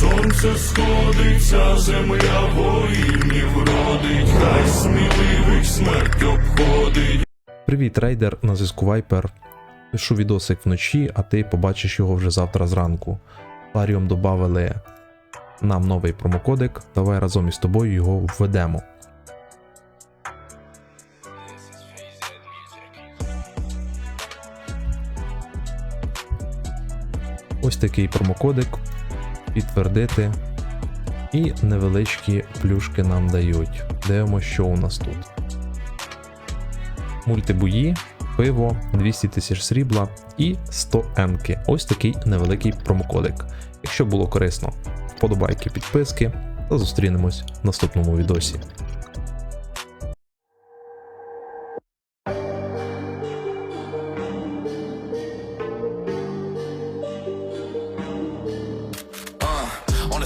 сонце сходиться, земля воїнів родить, хай сміливих смерть обходить. Привіт, рейдер на зв'язку Вайпер. Пишу відосик вночі, а ти побачиш його вже завтра зранку. Ларіум додали нам новий промокодик. Давай разом із тобою його введемо. Ось такий промокодик. Підтвердити. І невеличкі плюшки нам дають. Дивимося, що у нас тут мультибої, пиво, 200 тисяч срібла і 100 енки. Ось такий невеликий промокодик. Якщо було корисно, вподобайки, підписки та зустрінемось в наступному відосі.